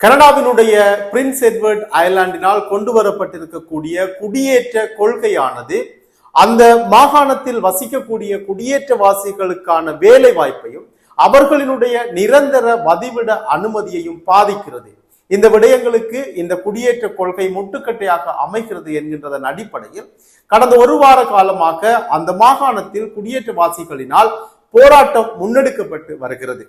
கனடாவினுடைய Prince Edward அயர்லாண்டினால் கொண்டு வரப்பட்டிருக்கக்கூடிய குடியேற்ற கொள்கையானது அந்த மாகாணத்தில் வசிக்கக்கூடிய குடியேற்றவாசிகளுக்கான வேலை வாய்ப்பையும் அவர்களினுடைய நிரந்தர வதிவிட அனுமதியையும் பாதிக்கிறது. இந்த விடயங்களுக்கு இந்த குடியேற்ற கொள்கை முட்டுக்கட்டையாக அமைகிறது என்கின்றதன் அடிப்படையில் கடந்த ஒரு வார காலமாக அந்த மாகாணத்தில் குடியேற்றவாசிகளினால் போராட்டம் முன்னெடுக்கப்பட்டு வருகிறது.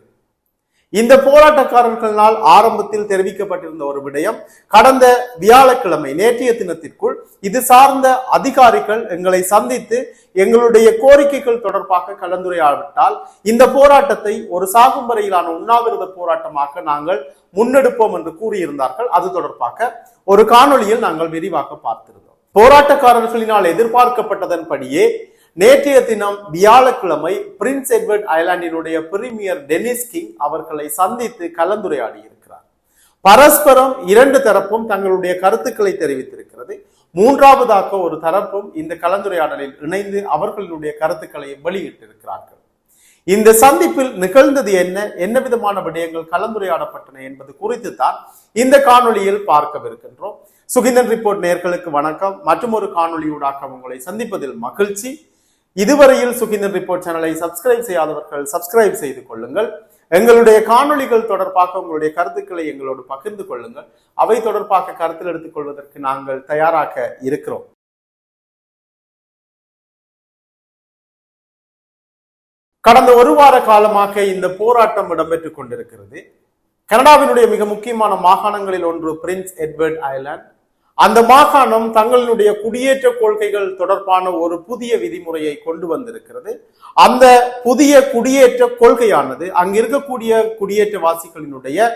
இந்த போராட்டக்காரர்களால் ஆரம்பத்தில் தெரிவிக்கப்பட்டிருந்த ஒரு விடயம் கடந்த வியாழக்கிழமை நேற்றைய தினத்திற்குள் இது சார்ந்த அதிகாரிகள் எங்களை சந்தித்து எங்களுடைய கோரிக்கைகள் தொடர்பாக கலந்துரையாவிட்டால் இந்த போராட்டத்தை ஒரு சாகும் வரையிலான உண்ணாவிரத போராட்டமாக நாங்கள் முன்னெடுப்போம் என்று கூறியிருந்தார்கள். அது தொடர்பாக ஒரு காணொளியில் நாங்கள் விரிவாக பார்த்திருந்தோம். போராட்டக்காரர்களினால் எதிர்பார்க்கப்பட்டதன்படியே நேற்றைய தினம் வியாழக்கிழமை பிரின்ஸ் எட்வர்ட் ஐலாண்டினுடைய பிரிமியர் டெனிஸ் கிங் அவர்களை சந்தித்து கலந்துரையாடி இருக்கிறார். பரஸ்பரம் இரண்டு தரப்பும் தங்களுடைய கருத்துக்களை தெரிவித்திருக்கிறது. மூன்றாவதாக ஒரு தரப்பும் இந்த கலந்துரையாடலில் இணைந்து அவர்களுடைய கருத்துக்களை வெளியிட்டிருக்கிறார்கள். இந்த சந்திப்பில் நிகழ்ந்தது என்ன என்ன விதமான விடயங்கள் கலந்துரையாடப்பட்டன என்பது குறித்து தான் இந்த காணொளியில் பார்க்கவிருக்கின்றோம். சுகிந்தன் ரிப்போர்ட் நேர்களுக்கு வணக்கம். மற்றும் ஒரு காணொளியூடாக உங்களை சந்திப்பதில் மகிழ்ச்சி. இதுவரையில் சுகிந்தன் ரிப்போர்ட் சேனலை சப்ஸ்கிரைப் செய்யாதவர்கள் சப்ஸ்கிரைப் செய்து கொள்ளுங்கள். எங்களுடைய காணொளிகள் தொடர்பாக உங்களுடைய கருத்துக்களை எங்களோடு பகிர்ந்து கொள்ளுங்கள். அவை தொடர்பாக கருத்தில் எடுத்துக் கொள்வதற்கு நாங்கள் தயாராக இருக்கிறோம். கடந்த ஒரு வார காலமாக இந்த போராட்டம் இடம்பெற்றுக் கொண்டிருக்கிறது. கனடாவினுடைய மிக முக்கியமான மாகாணங்களில் ஒன்று பிரின்ஸ் எட்வர்ட் ஐலாண்ட் அந்த மாகாணம் தங்களுடைய குடியேற்ற கொள்கைகள் தொடர்பான ஒரு புதிய விதிமுறையை கொண்டு வந்திருக்கிறது. அந்த புதிய குடியேற்ற கொள்கையானது அங்கு இருக்கக்கூடிய குடியேற்றவாசிகளினுடைய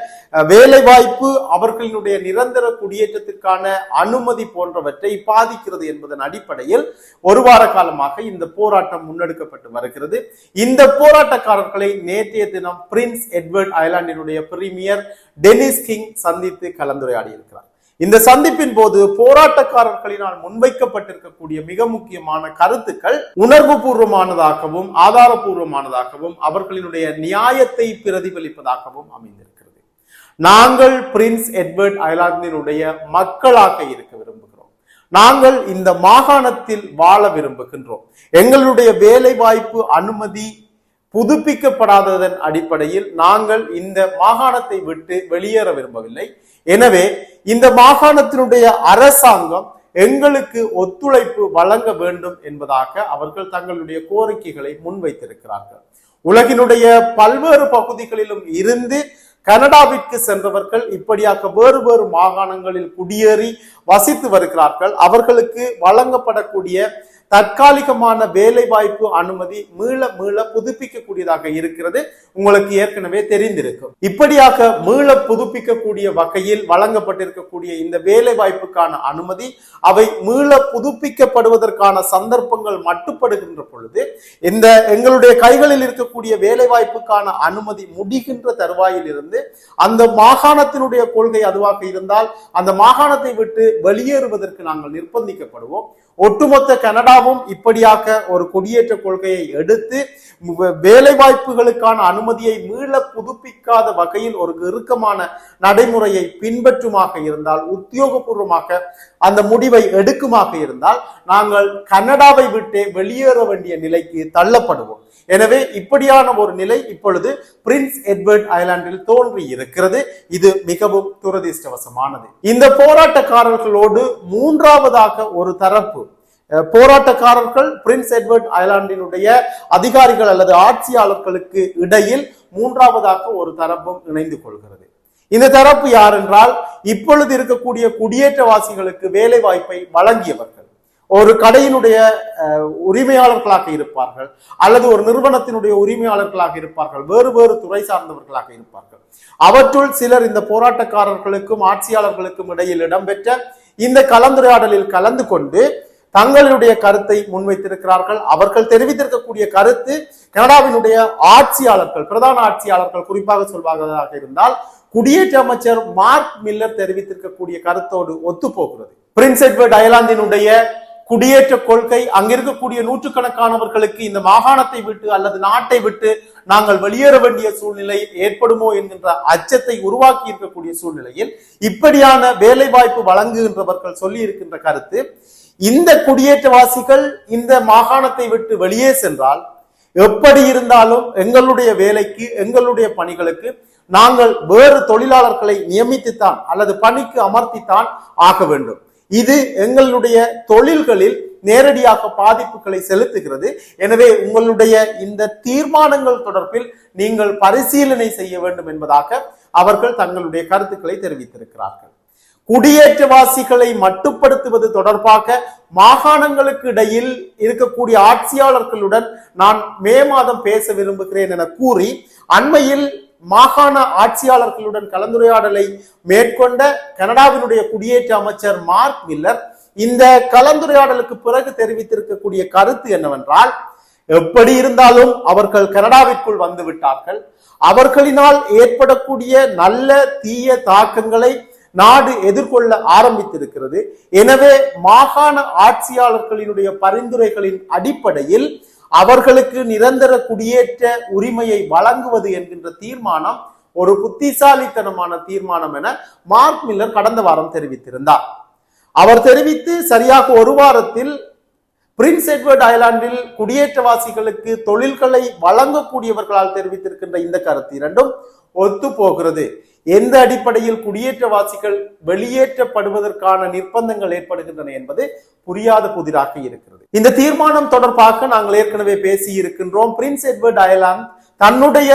வேலைவாய்ப்பு அவர்களினுடைய நிரந்தர குடியேற்றத்திற்கான அனுமதி போன்றவற்றை பாதிக்கிறது என்பதன் அடிப்படையில் ஒரு வார காலமாக இந்த போராட்டம் முன்னெடுக்கப்பட்டு வருகிறது. இந்த போராட்டக்காரர்களை நேற்றைய தினம் பிரின்ஸ் எட்வர்ட் ஐலாண்டினுடைய பிரீமியர் டெனிஸ் கிங் சந்தித்து கலந்துரையாடி இருக்கிறார் இந்த சந்திப்பின் போது போராட்டக்காரர்களினால் முன்வைக்கப்பட்டிருக்கக்கூடிய மிக முக்கியமான கருத்துக்கள் உணர்வு பூர்வமானதாகவும் ஆதாரபூர்வமானதாகவும் அவர்களினுடைய நியாயத்தை பிரதிபலிப்பதாகவும் அமைந்திருக்கிறது. நாங்கள் பிரின்ஸ் எட்வர்ட் அயலாந்தினுடைய மக்களாக இருக்க விரும்புகிறோம். நாங்கள் இந்த மாகாணத்தில் வாழ விரும்புகின்றோம். எங்களுடைய வேலை வாய்ப்பு அனுமதி புதுப்பிக்கப்படாததன் அடிப்படையில் நாங்கள் இந்த மாகாணத்தை விட்டு வெளியேற விரும்பவில்லை. எனவே இந்த மாகாணத்தினுடைய அரசாங்கம் எங்களுக்கு ஒத்துழைப்பு வழங்க வேண்டும் என்பதாக அவர்கள் தங்களுடைய கோரிக்கைகளை முன்வைத்திருக்கிறார்கள். உலகினுடைய பல்வேறு பகுதிகளிலும் இருந்து கனடாவிற்கு சென்றவர்கள் இப்படியாக வேறு வேறு மாகாணங்களில் குடியேறி வசித்து வருகிறார்கள். அவர்களுக்கு வழங்கப்படக்கூடிய தற்காலிகமான வேலை வாய்ப்பு அனுமதி மீள மீள புதுப்பிக்கக்கூடியதாக இருக்கிறது. உங்களுக்கு ஏற்கனவே தெரிந்திருக்கும். இப்படியாக மீள புதுப்பிக்கக்கூடிய வகையில் வழங்கப்பட்டிருக்கக்கூடிய இந்த வேலை வாய்ப்புக்கான அனுமதி அவை மீள புதுப்பிக்கப்படுவதற்கான சந்தர்ப்பங்கள் மட்டுப்படுகின்ற பொழுது இந்த எங்களுடைய கைகளில் இருக்கக்கூடிய வேலை வாய்ப்புக்கான அனுமதி முடிகின்ற தருவாயில் இருந்து அந்த மாகாணத்தினுடைய கொள்கை அதுவாக இருந்தால் அந்த மாகாணத்தை விட்டு வெளியேறுவதற்கு நாங்கள் நிர்பந்திக்கப்படுவோம். ஒட்டுமொத்த கனடாவும் இப்படியாக ஒரு குடியேற்ற கொள்கையை எடுத்து வேலை வாய்ப்புகளுக்கான அனுமதியை மீள புதுப்பிக்காத வகையில் ஒரு இறுக்கமான நடைமுறையை பின்பற்றுமாக இருந்தால் உத்தியோகபூர்வமாக அந்த முடிவை எடுக்குமாக இருந்தால் நாங்கள் கனடாவை விட்டே வெளியேற வேண்டிய நிலைக்கு தள்ளப்படுவோம். எனவே இப்படியான ஒரு நிலை இப்பொழுது பிரின்ஸ் எட்வர்ட் ஐலாண்டில் தோன்றி இருக்கிறது. இது மிகவும் துரதிர்ஷ்டவசமானது. இந்த போராட்டக்காரர்களோடு மூன்றாவதாக ஒரு தரப்பு. போராட்டக்காரர்கள் பிரின்ஸ் எட்வர்ட் ஐலாண்டினுடைய அதிகாரிகள் அல்லது ஆட்சியாளர்களுக்கு இடையில் மூன்றாவதாக ஒரு தரப்பும் இணைந்து கொள்கிறது. இந்த தரப்பு யார் என்றால் இப்பொழுது இருக்கக்கூடிய குடியேற்றவாசிகளுக்கு வேலை வாய்ப்பை வழங்கியவர்கள். ஒரு கடையினுடைய உரிமையாளர்களாக இருப்பார்கள் அல்லது ஒரு நிறுவனத்தினுடைய உரிமையாளர்களாக இருப்பார்கள் வேறு வேறு துறை சார்ந்தவர்களாக இருப்பார்கள். அவற்றுள் சிலர் இந்த போராட்டக்காரர்களுக்கும் ஆட்சியாளர்களுக்கும் இடையில் இடம்பெற்ற இந்த கலந்துரையாடலில் கலந்து கொண்டு தங்களுடைய கருத்தை முன்வைத்திருக்கிறார்கள். அவர்கள் தெரிவித்திருக்கக்கூடிய கருத்து கனடாவினுடைய ஆட்சியாளர்கள் பிரதான ஆட்சியாளர்கள் குறிப்பாக சொல்வதாக இருந்தால் குடியேற்ற அமைச்சர் மார்க் மில்லர் தெரிவித்திருக்கக்கூடிய கருத்தோடு ஒத்துப்போகிறது. பிரின்ஸ் எட்வர்ட் அயர்லாந்தினுடைய குடியேற்ற கொள்கை அங்கிருக்கக்கூடிய நூற்றுக்கணக்கானவர்களுக்கு இந்த மாகாணத்தை விட்டு அல்லது நாட்டை விட்டு நாங்கள் வெளியேற வேண்டிய சூழ்நிலை ஏற்படுமோ என்கின்ற அச்சத்தை உருவாக்கி இருக்கக்கூடிய சூழ்நிலையில் இப்படியான வேலை வாய்ப்பு வழங்குகின்றவர்கள் சொல்லி இருக்கின்ற கருத்து இந்த குடியேற்றவாசிகள் இந்த மாகாணத்தை விட்டு வெளியே சென்றால் எப்படி இருந்தாலும் எங்களுடைய வேலைக்கு எங்களுடைய பணிகளுக்கு நாங்கள் வேறு தொழிலாளர்களை நியமித்துத்தான் அல்லது பணிக்கு அமர்த்தித்தான் ஆக வேண்டும். இது எங்களுடைய தொழில்களில் நேரடியாக பாதிப்புகளை செலுத்துகிறது. எனவே உங்களுடைய இந்த தீர்மானங்கள் தொடர்பில் நீங்கள் பரிசீலனை செய்ய வேண்டும் என்பதாக அவர்கள் தங்களுடைய கருத்துக்களை தெரிவித்திருக்கிறார்கள். குடியேற்றவாசிகளை மட்டுப்படுத்துவது தொடர்பாக மாகாணங்களுக்கு இடையில் இருக்கக்கூடிய ஆட்சியாளர்களுடன் நான் மே மாதம் பேச விரும்புகிறேன் என கூறி அண்மையில் மாகாண ஆட்சியாளர்களுடன் கலந்துரையாடலை மேற்கொண்ட கனடாவினுடைய குடியேற்ற அமைச்சர் மார்க் மில்லர் இந்த கலந்துரையாடலுக்கு பிறகு தெரிவித்திருக்கக்கூடிய கருத்து என்னவென்றால் எப்படி இருந்தாலும் அவர்கள் கனடாவிற்குள் வந்து விட்டார்கள். அவர்களினால் ஏற்படக்கூடிய நல்ல தீய தாக்கங்களை நாடு எதிர்கொள்ள ஆரம்பித்திருக்கிறது. எனவே மாகாண ஆட்சியாளர்களினுடைய பரிந்துரைகளின் அடிப்படையில் அவர்களுக்கு நிரந்தர குடியேற்ற உரிமையை வழங்குவது என்கின்ற தீர்மானம் ஒரு புத்திசாலித்தனமான தீர்மானம் என மார்க் மில்லர் கடந்த வாரம் தெரிவித்திருந்தார். அவர் தெரிவித்து சரியாக ஒரு வாரத்தில் பிரின்ஸ் எட்வர்ட் ஐலாண்டில் குடியேற்றவாசிகளுக்கு தொழில்களை வழங்கக்கூடியவர்களால் தெரிவித்திருக்கின்ற இந்த கருத்து இரண்டும் ஒத்து போகிறது. எந்த அடிப்படையில் குடியேற்றவாசிகள் வெளியேற்றப்படுவதற்கான நிர்பந்தங்கள் ஏற்படுகின்றன என்பது புரியாத புதிராக இருக்கிறது. இந்த தீர்மானம் தொடர்பாக நாங்கள் ஏற்கனவே பேசி இருக்கின்றோம் பிரின்ஸ் எட்வர்ட் அயர்லாந்து தன்னுடைய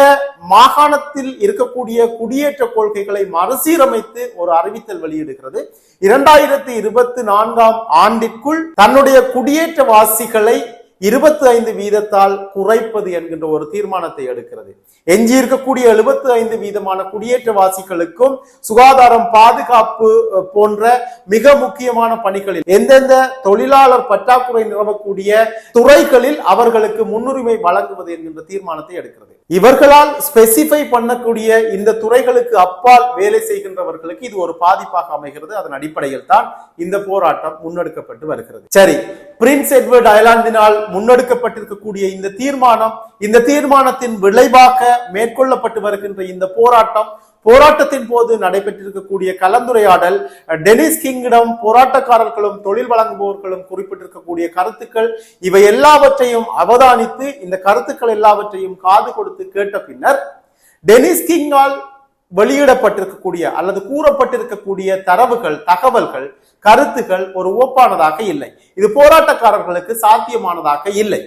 மாகாணத்தில் இருக்கக்கூடிய குடியேற்ற கொள்கைகளை மறுசீரமைத்து ஒரு அறிவித்தல் வெளியிடுகிறது. இரண்டாயிரத்தி இருபத்தி நான்காம் ஆண்டிற்குள் தன்னுடைய குடியேற்றவாசிகளை இருபத்தி ஐந்து வீதத்தால் குறைப்பது என்கின்ற ஒரு தீர்மானத்தை எடுக்கிறது. எஞ்சி இருக்கக்கூடிய எழுபத்தி ஐந்து வீதமான குடியேற்றவாசிகளுக்கும் சுகாதாரம் பாதுகாப்பு போன்ற மிக முக்கியமான பணிகளில் எந்தெந்த தொழிலாளர் பற்றாக்குறை நிலவக்கூடிய துறைகளில் அவர்களுக்கு முன்னுரிமை வழங்குவது என்கின்ற தீர்மானத்தை எடுக்கிறது. இவர்களால் ஸ்பெசிஃபை பண்ணக்கூடிய இந்த துறைகளுக்கு அப்பால் வேலை செய்கின்றவர்களுக்கு இது ஒரு பாதிப்பாக அமைகிறது. அதன் அடிப்படையில் தான் இந்த போராட்டம் முன்னெடுக்கப்பட்டு வருகிறது. சரி பிரின்ஸ் எட்வர்ட் அயலாந்தினால் முன்னெடுக்கப்பட்டிருக்கக்கூடிய இந்த தீர்மானம் இந்த தீர்மானத்தின் விளைவாக மேற்கொள்ளப்பட்டு வருகின்ற இந்த போராட்டம் போராட்டத்தின் போது நடைபெற்றிருக்கக்கூடிய கலந்துரையாடல் டெனிஸ் கிங்கிடம் போராட்டக்காரர்களும் தொழில் வழங்குபவர்களும் குறிப்பிட்டிருக்கக்கூடிய கருத்துக்கள் இவை எல்லாவற்றையும் அவதானித்து இந்த கருத்துக்கள் எல்லாவற்றையும் காது கொடுத்து கேட்ட பின்னர் டெனிஸ் கிங்கால் வெளியிடப்பட்டிருக்கக்கூடிய அல்லது கூறப்பட்டிருக்கக்கூடிய தரவுகள் தகவல்கள் கருத்துக்கள் ஒரு ஒப்பானதாக இல்லை. இது போராட்டக்காரர்களுக்கு சாத்தியமானதாக இல்லை.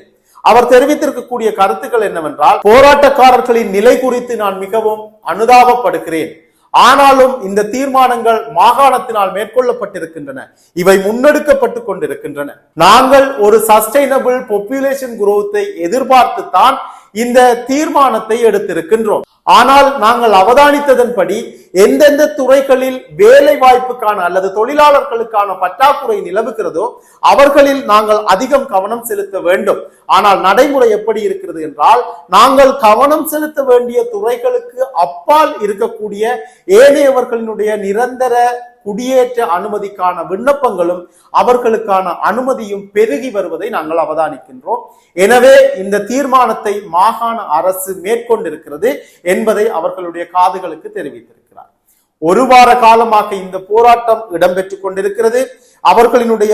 அவர் தெரிவித்திருக்கக்கூடிய கருத்துக்கள் என்னவென்றால் போராட்டக்காரர்களின் நிலை குறித்து நான் மிகவும் அனுதாபப்படுகிறேன். ஆனாலும் இந்த தீர்மானங்கள் மாகாணத்தினால் மேற்கொள்ளப்பட்டிருக்கின்றன. இவை முன்னெடுக்கப்பட்டு கொண்டிருக்கின்றன. நாங்கள் ஒரு சஸ்டைனபிள் பாப்புலேஷன் குரோத்தை எதிர்பார்த்துத்தான் இந்த தீர்மானத்தை எடுத்திருக்கின்றோம். ஆனால் நாங்கள் அவதானித்ததன்படி எந்தெந்த துறைகளில் வேலை வாய்ப்புக்கான அல்லது தொழிலாளர்களுக்கான பற்றாக்குறை நிலவுகிறதோ அவர்களில் நாங்கள் அதிகம் கவனம் செலுத்த வேண்டும். ஆனால் நடைமுறை எப்படி இருக்கிறது என்றால் நாங்கள் கவனம் செலுத்த வேண்டிய துறைகளுக்கு அப்பால் இருக்கக்கூடிய ஏனையவர்களினுடைய நிரந்தர குடியேற்ற அனுமதிக்கான விண்ணப்பங்களும் அவர்களுக்கான அனுமதியும் பெருகி வருவதை நாங்கள் அவதானிக்கின்றோம். எனவே இந்த தீர்மானத்தை மாகாண அரசு மேற்கொண்டிருக்கிறது என்பதை அவர்களுடைய காதுகளுக்கு தெரிவித்திருக்கிறார் ஒரு வார காலமாக இந்த போராட்டம் இடம்பெற்றுக் கொண்டிருக்கிறது. அவர்களினுடைய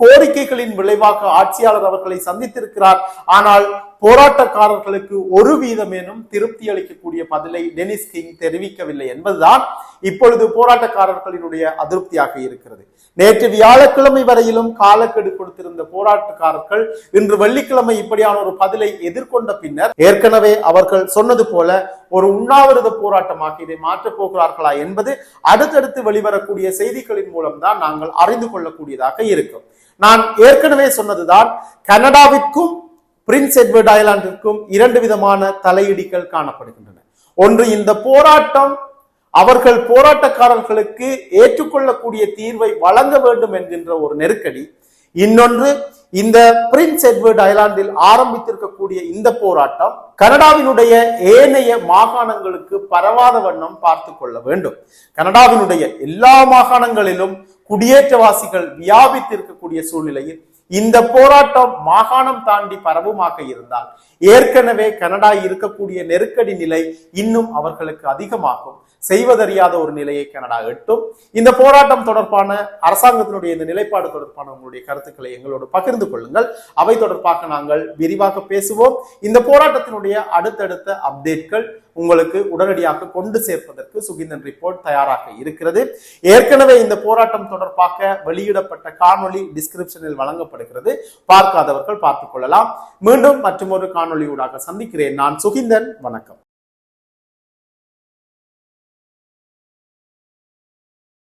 கோரிக்கைகளின் விளைவாக ஆட்சியாளர் அவர்களை சந்தித்திருக்கிறார். ஆனால் போராட்டக்காரர்களுக்கு ஒரு வீதமேனும் திருப்தி அளிக்கக்கூடிய பதிலை டெனிஸ் கிங் தெரிவிக்கவில்லை என்பதுதான் இப்பொழுது போராட்டக்காரர்களினுடைய அதிருப்தியாக இருக்கிறது. நேற்று வியாழக்கிழமை வரையிலும் காலக்கெடு கொடுத்திருந்த போராட்டக்காரர்கள் இன்று வெள்ளிக்கிழமை இப்படியான ஒரு பதிலை எதிர்கொண்ட பின்னர் ஏற்கனவே அவர்கள் சொன்னது போல ஒரு உண்ணாவிரத போராட்டமாக இதை மாற்றப் போகிறார்களா என்பது அடுத்தடுத்து வெளிவரக்கூடிய செய்திகளின் மூலம்தான் நாங்கள் அறிந்து கொள்ளக்கூடியதாக இருக்கும். நான் ஏற்கனவே சொன்னதுதான் கனடாவிற்கும் பிரின்ஸ் எட்வர்ட் ஐலாண்டிற்கும் இரண்டு விதமான தலையிடிகள் காணப்படுகின்றன. ஒன்று இந்த போராட்டம் அவர்கள் போராட்டக்காரர்களுக்கு ஏற்றுக்கொள்ளக்கூடிய தீர்வை வழங்க வேண்டும் என்கின்ற ஒரு நெருக்கடி இன்னொன்று இந்த பிரின்ஸ் எட்வர்ட் ஐலாண்டில் ஆரம்பித்திருக்கக்கூடிய இந்த போராட்டம் கனடாவினுடைய ஏனைய மாகாணங்களுக்கு பரவாத வண்ணம் பார்த்து கொள்ள வேண்டும். கனடாவினுடைய எல்லா மாகாணங்களிலும் குடியேற்றவாசிகள் வியாபித்து இருக்கக்கூடிய சூழ்நிலையில் இந்த போராட்டம் மாகாணம் தாண்டி பரவுமாக இருந்தால் ஏற்கனவே கனடா இருக்கக்கூடிய நெருக்கடி நிலை இன்னும் அவர்களுக்கு அதிகமாகும். செய்வதறியாத ஒரு நிலையை கனடா எட்டும். இந்த போராட்டம் தொடர்பான அரசாங்கத்தினுடைய இந்த நிலைப்பாடு தொடர்பான உங்களுடைய கருத்துக்களை எங்களோடு பகிர்ந்து கொள்ளுங்கள். அவை தொடர்பாக நாங்கள் விரிவாக பேசுவோம். இந்த போராட்டத்தினுடைய அடுத்தடுத்த அப்டேட்கள் உங்களுக்கு உடனடியாக கொண்டு சேர்ப்பதற்கு சுகிந்தன் ரிப்போர்ட் தயாராக இருக்கிறது. ஏற்கனவே இந்த போராட்டம் தொடர்பாக வெளியிடப்பட்ட காணொளி டிஸ்கிரிப்ஷனில் வழங்கப்படுகிறது. பார்க்காதவர்கள் பார்த்துக் கொள்ளலாம். மீண்டும் மற்றும் ஒரு காணொளியூடாக சந்திக்கிறேன் நான் சுகிந்தன். வணக்கம்.